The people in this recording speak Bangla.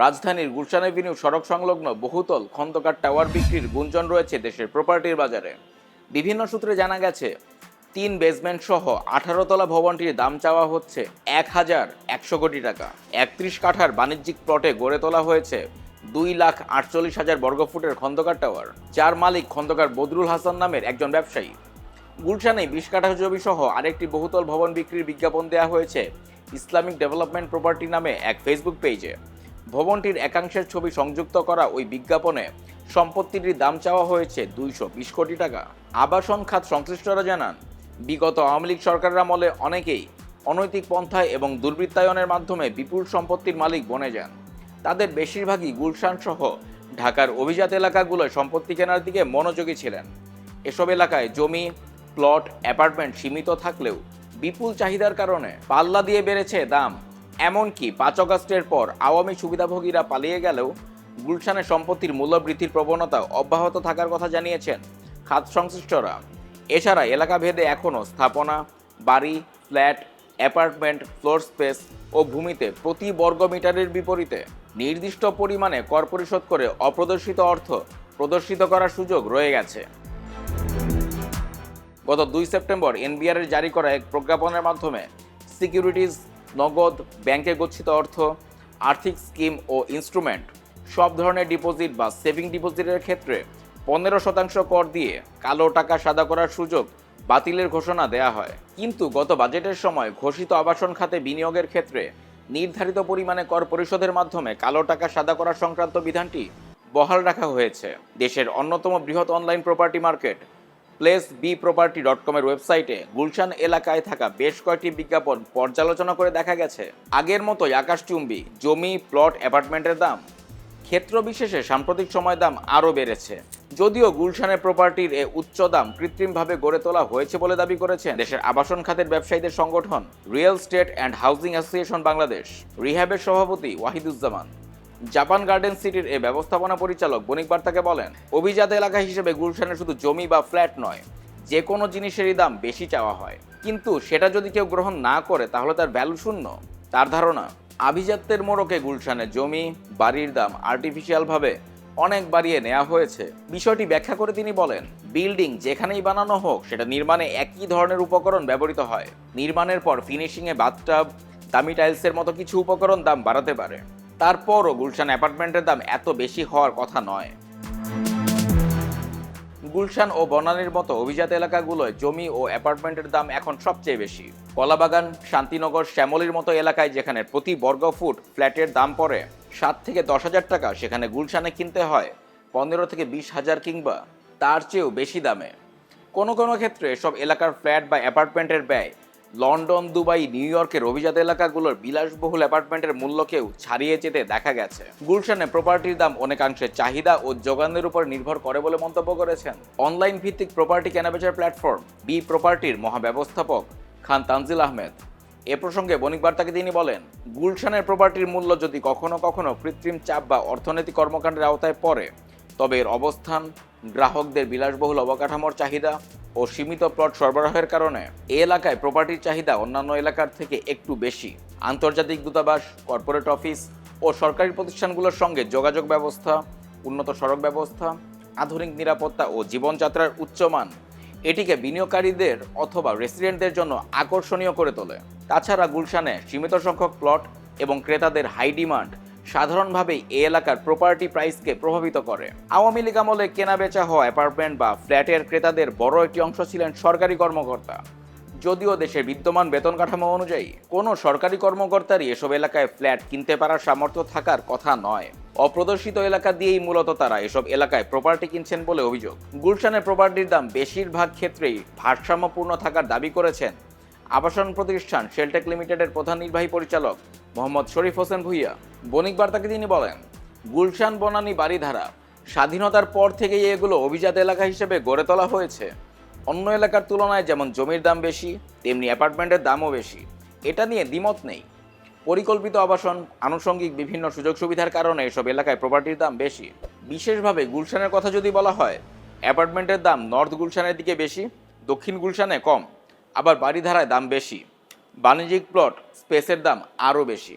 রাজধানীর গুলশান এভিনিউ সড়ক সংলগ্ন বহুতল খন্দকার টাওয়ার বিক্রির গুঞ্জন রয়েছে দেশের প্রপার্টির বাজারে। বিভিন্ন সূত্রে জানা গেছে, তিন বেসমেন্ট সহ আঠারো তলা ভবনটির দাম চাওয়া হচ্ছে এক হাজার একশো কোটি টাকা। একত্রিশ কাঠার বাণিজ্যিক প্লটে গড়ে তোলা হয়েছে দুই লাখ আটচল্লিশ হাজার বর্গফুটের খন্দকার টাওয়ার, যার মালিক খন্দকার বদরুল হাসান নামের একজন ব্যবসায়ী। গুলশানে বিশ কাঠা জমি সহ আরেকটি বহুতল ভবন বিক্রির বিজ্ঞাপন দেওয়া হয়েছে ইসলামিক ডেভেলপমেন্ট প্রপার্টি নামে এক ফেসবুক পেজে ভবনটির একাংশের ছবি সংযুক্ত করা ওই বিজ্ঞাপনে সম্পত্তিটির দাম চাওয়া হয়েছে দুইশো বিশ কোটি টাকা। আবাসন খাত সংশ্লিষ্টরা জানান, বিগত আওয়ামী লীগ সরকারের আমলে অনেকেই অনৈতিক পন্থায় এবং দুর্বৃত্তায়নের মাধ্যমে বিপুল সম্পত্তির মালিক বনে যান। তাদের বেশিরভাগই গুলশান সহ ঢাকার অভিজাত এলাকাগুলোয় সম্পত্তি কেনার দিকে মনোযোগী ছিলেন। এসব এলাকায় জমি, প্লট, অ্যাপার্টমেন্ট সীমিত থাকলেও বিপুল চাহিদার কারণে পাল্লা দিয়ে বেড়েছে দাম। এমনকি পাঁচ অগাস্টের পর আওয়ামী সুবিধাভোগীরা পালিয়ে গেলেও গুলশানের সম্পত্তির মূল্য বৃদ্ধির প্রবণতা অব্যাহত থাকার কথা জানিয়েছেন খাত সংশ্লিষ্টরা। এছাড়া এলাকা ভেদে এখনও স্থাপনা, বাড়ি, ফ্ল্যাট, অ্যাপার্টমেন্ট, ফ্লোর স্পেস ও ভূমিতে প্রতি বর্গ মিটারের বিপরীতে নির্দিষ্ট পরিমাণে কর পরিশোধ করে অপ্রদর্শিত অর্থ প্রদর্শিত করার সুযোগ রয়ে গেছে। গত দুই সেপ্টেম্বর এনবিআরের জারি করা এক প্রজ্ঞাপনের মাধ্যমে সিকিউরিটিজ নগদ ব্যাংকে গচ্ছিত অর্থ, আর্থিক স্কিম ও ইনস্ট্রুমেন্ট, সব ধরনের ডিপোজিট বা সেভিং ডিপোজিটের ক্ষেত্রে পনেরো শতাংশ কর দিয়ে কালো টাকা সাদা করার সুযোগ বাতিলের ঘোষণা দেয়া হয়। কিন্তু গত বাজেটের সময় ঘোষিত আবাসন খাতে বিনিয়োগের ক্ষেত্রে নির্ধারিত পরিমাণে কর পরিশোধের মাধ্যমে কালো টাকা সাদা করা সংক্রান্ত বিধানটি বহাল রাখা হয়েছে। দেশের অন্যতম বৃহৎ online property market place B property dot কমের ওয়েবসাইটে গুলশান এলাকায় থাকা বেশ কয়েকটি বিজ্ঞাপন পর্যালোচনা করে দেখা গেছে। আগের মতোই আকাশচুম্বী, জমি প্লট অ্যাপার্টমেন্টের দাম, ক্ষেত্র বিশেষে সাম্প্রতিক সময় দাম আরও বেড়েছে। যদিও গুলশানের প্রপার্টির এ উচ্চ দাম কৃত্রিমভাবে গড়ে তোলা হয়েছে বলে দাবি করেছেন দেশের আবাসন খাতের ব্যবসায়ীদের সংগঠন real estate and housing association Bangladesh. রিহ্যাবের সভাপতি ওয়াহিদুজ্জামান। জাপান গার্ডেন সিটির এ ব্যবস্থাপনা পরিচালক বণিক বার্তাকে বলেন, অভিজাত এলাকা হিসেবে গুলশানে শুধু জমি বা ফ্ল্যাট নয় যে কোনো জিনিসেরই দাম বেশি চাওয়া হয়। কিন্তু সেটা যদি কেউ গ্রহণ না করে, তাহলে তার ভ্যালু শূন্য। তার ধারণা, আভিজাত্যের মোড়কে গুলশানে জমি, বাড়ির দাম আর্টিফিশিয়ালভাবে অনেক বাড়িয়ে নেওয়া হয়েছে। বিষয়টি ব্যাখ্যা করে তিনি বলেন বিল্ডিং যেখানেই বানানো হোক, সেটা নির্মাণে একই ধরনের উপকরণ ব্যবহৃত হয়। নির্মাণের পর ফিনিশিংয়ে বাথটাব দামি টাইলসের মতো কিছু উপকরণ দাম বাড়াতে পারে। তারপরও গুলশান অ্যাপার্টমেন্টের দাম এত বেশি হওয়ার কথা নয়। গুলশান ও বনানীর মতো অভিজাত এলাকাগুলোয় জমি ও অ্যাপার্টমেন্টের দাম এখন সবচেয়ে বেশি। কলাবাগান, শান্তিনগর, শ্যামলির মতো এলাকায় যেখানে প্রতি বর্গ ফুট ফ্ল্যাটের দাম পড়ে সাত থেকে দশ হাজার টাকা, সেখানে গুলশানে কিনতে হয় পনেরো থেকে বিশ হাজার কিংবা তার চেয়েও বেশি দামে। কোনো কোনো ক্ষেত্রে সব এলাকার ফ্ল্যাট বা অ্যাপার্টমেন্টের ব্যয় লন্ডন, দুবাই, নিউ ইয়র্কের অভিজাত এলাকাগুলোর বিলাসবহুল অ্যাপার্টমেন্টের মূল্যকেও ছাড়িয়ে যেতে দেখা গেছে। গুলশানে প্রপার্টির দাম অনেকাংশে চাহিদা ও যোগানের উপর নির্ভর করে বলে মন্তব্য করেছেন। অনলাইন ভিত্তিক প্রপার্টি কেনাবেচার প্ল্যাটফর্ম বি প্রপার্টির মহাব্যবস্থাপক খান তানজিল আহমেদ। এ প্রসঙ্গে বণিক বার্তাকে তিনি বলেন, গুলশানের প্রপার্টির মূল্য যদি কখনো কখনো কৃত্রিম চাপ বা অর্থনৈতিক কর্মকাণ্ডের আওতায় পড়ে, তবে এর অবস্থান, গ্রাহকদের বিলাসবহুল অবকাঠামোর চাহিদা ও সীমিত প্লট সরবরাহের কারণে এই এলাকায় প্রপার্টির চাহিদা অন্যান্য এলাকার থেকে একটু বেশি। আন্তর্জাতিক দূতাবাস কর্পোরেট অফিস ও সরকারি প্রতিষ্ঠানগুলোর সঙ্গে যোগাযোগ ব্যবস্থা, উন্নত সড়ক ব্যবস্থা, আধুনিক নিরাপত্তা ও জীবনযাত্রার উচ্চমান এটিকে বিনিয়োগকারীদের অথবা রেসিডেন্টদের জন্য আকর্ষণীয় করে তোলে। তাছাড়া গুলশানে সীমিত সংখ্যক প্লট এবং ক্রেতাদের হাই ডিমান্ড সাধারণভাবেই এই এলাকার প্রপার্টি প্রাইসকে প্রভাবিত করে। আওয়ামী লীগ আমলে কেনা বেচা হওয়া অ্যাপার্টমেন্ট বা ফ্ল্যাটের ক্রেতাদের বড় একটি অংশ ছিলেন সরকারি কর্মকর্তা। যদিও দেশের বিদ্যমান বেতন কাঠামো অনুযায়ী কোনো সরকারি কর্মকর্তারই এসব এলাকায় ফ্ল্যাট কিনতে পারার সামর্থ্য থাকার কথা নয়। অপ্রদর্শিত এলাকা দিয়েই মূলত তারা এসব এলাকায় প্রপার্টি কিনছেন বলে অভিযোগ। গুলশানের প্রপার্টির দাম বেশিরভাগ ক্ষেত্রেই ভারসাম্যপূর্ণ থাকার দাবি করেছেন আবাসন প্রতিষ্ঠান শেলটেক লিমিটেডের প্রধান নির্বাহী পরিচালক মোহাম্মদ শরীফ হোসেন ভুইয়া। বণিক বার্তাকে তিনি বলেন, গুলশান বনানী বাড়িধারা স্বাধীনতার পর থেকেই এগুলো অভিজাত এলাকা হিসেবে গড়ে তোলা হয়েছে। অন্য এলাকার তুলনায় যেমন জমির দাম বেশি, তেমনি অ্যাপার্টমেন্টের দামও বেশি। এটা নিয়ে দ্বিমত নেই। পরিকল্পিত আবাসন, আনুষঙ্গিক বিভিন্ন সুযোগ সুবিধার কারণে এসব এলাকায় প্রপার্টির দাম বেশি। বিশেষভাবে গুলশানের কথা যদি বলা হয়, অ্যাপার্টমেন্টের দাম নর্থ গুলশানের দিকে বেশি, দক্ষিণ গুলশানে কম, আবার বাড়িধারায় দাম বেশি। বাণিজ্যিক প্লট স্পেসের দাম আরও বেশি।